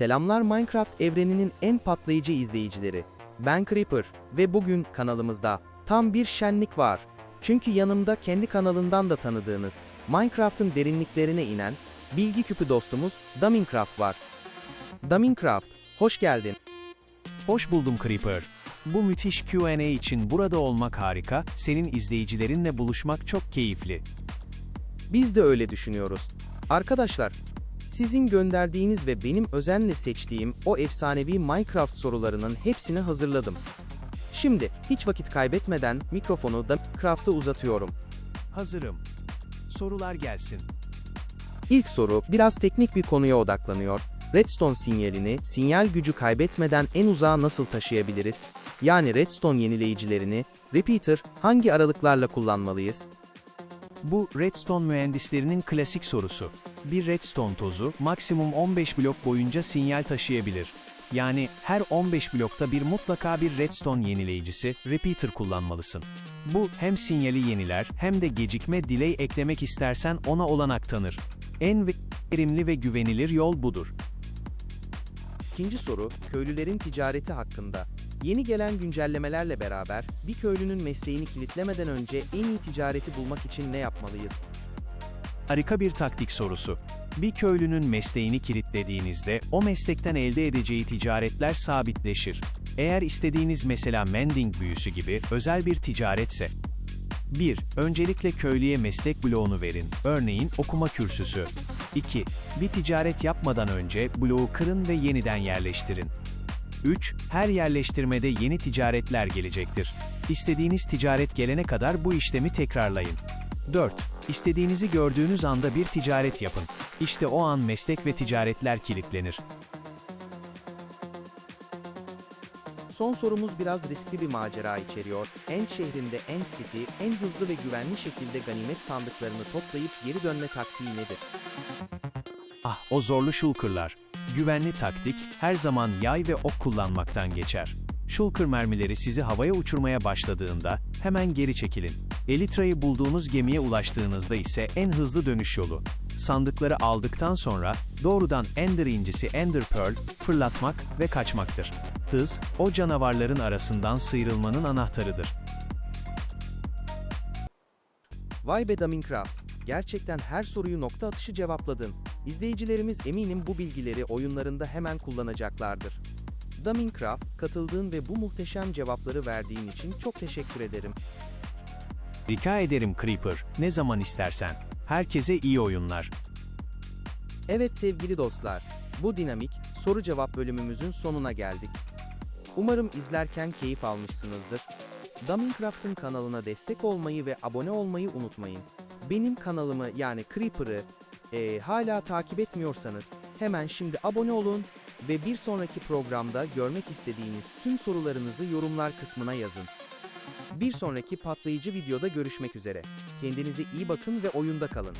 Selamlar Minecraft evreninin en patlayıcı izleyicileri. Ben Creeper ve bugün kanalımızda tam bir şenlik var. Çünkü yanımda kendi kanalından da tanıdığınız Minecraft'ın derinliklerine inen bilgi küpü dostumuz Daminecraft var. Daminecraft, hoş geldin. Hoş buldum Creeper. Bu müthiş Q&A için burada olmak harika, senin izleyicilerinle buluşmak çok keyifli. Biz de öyle düşünüyoruz. Arkadaşlar, sizin gönderdiğiniz ve benim özenle seçtiğim o efsanevi Minecraft sorularının hepsini hazırladım. Şimdi hiç vakit kaybetmeden mikrofonu Daminecraft'a uzatıyorum. Hazırım. Sorular gelsin. İlk soru biraz teknik bir konuya odaklanıyor. Redstone sinyalini sinyal gücü kaybetmeden en uzağa nasıl taşıyabiliriz? Yani redstone yenileyicilerini repeater hangi aralıklarla kullanmalıyız? Bu redstone mühendislerinin klasik sorusu. Bir redstone tozu maksimum 15 blok boyunca sinyal taşıyabilir. Yani her 15 blokta bir mutlaka bir redstone yenileyicisi, repeater kullanmalısın. Bu hem sinyali yeniler hem de gecikme delay eklemek istersen ona olanak tanır. En verimli ve güvenilir yol budur. İkinci soru, köylülerin ticareti hakkında. Yeni gelen güncellemelerle beraber bir köylünün mesleğini kilitlemeden önce en iyi ticareti bulmak için ne yapmalıyız? Harika bir taktik sorusu. Bir köylünün mesleğini kilitlediğinizde o meslekten elde edeceği ticaretler sabitleşir. Eğer istediğiniz mesela mending büyüsü gibi özel bir ticaretse. 1. Öncelikle köylüye meslek bloğunu verin, örneğin okuma kürsüsü. 2. Bir ticaret yapmadan önce bloğu kırın ve yeniden yerleştirin. 3. Her yerleştirmede yeni ticaretler gelecektir. İstediğiniz ticaret gelene kadar bu işlemi tekrarlayın. 4. İstediğinizi gördüğünüz anda bir ticaret yapın. İşte o an meslek ve ticaretler kilitlenir. Son sorumuz biraz riskli bir macera içeriyor. End şehrinde End City en hızlı ve güvenli şekilde ganimet sandıklarını toplayıp geri dönme taktiği nedir? Ah, o zorlu shulker'lar. Güvenli taktik, her zaman yay ve ok kullanmaktan geçer. Shulker mermileri sizi havaya uçurmaya başladığında, hemen geri çekilin. Elytra'yı bulduğunuz gemiye ulaştığınızda ise en hızlı dönüş yolu. Sandıkları aldıktan sonra, doğrudan Ender incisi Ender Pearl, fırlatmak ve kaçmaktır. Hız, o canavarların arasından sıyrılmanın anahtarıdır. Vay be Daminecraft, gerçekten her soruyu nokta atışı cevapladın. İzleyicilerimiz eminim bu bilgileri oyunlarında hemen kullanacaklardır. Daminecraft, katıldığın ve bu muhteşem cevapları verdiğin için çok teşekkür ederim. Rica ederim Creeper, ne zaman istersen. Herkese iyi oyunlar. Evet sevgili dostlar, bu dinamik soru cevap bölümümüzün sonuna geldik. Umarım izlerken keyif almışsınızdır. Daminecraft'ın kanalına destek olmayı ve abone olmayı unutmayın. Benim kanalımı yani Creeper'ı eee, hala takip etmiyorsanız hemen şimdi abone olun ve bir sonraki programda görmek istediğiniz tüm sorularınızı yorumlar kısmına yazın. Bir sonraki patlayıcı videoda görüşmek üzere. Kendinize iyi bakın ve oyunda kalın.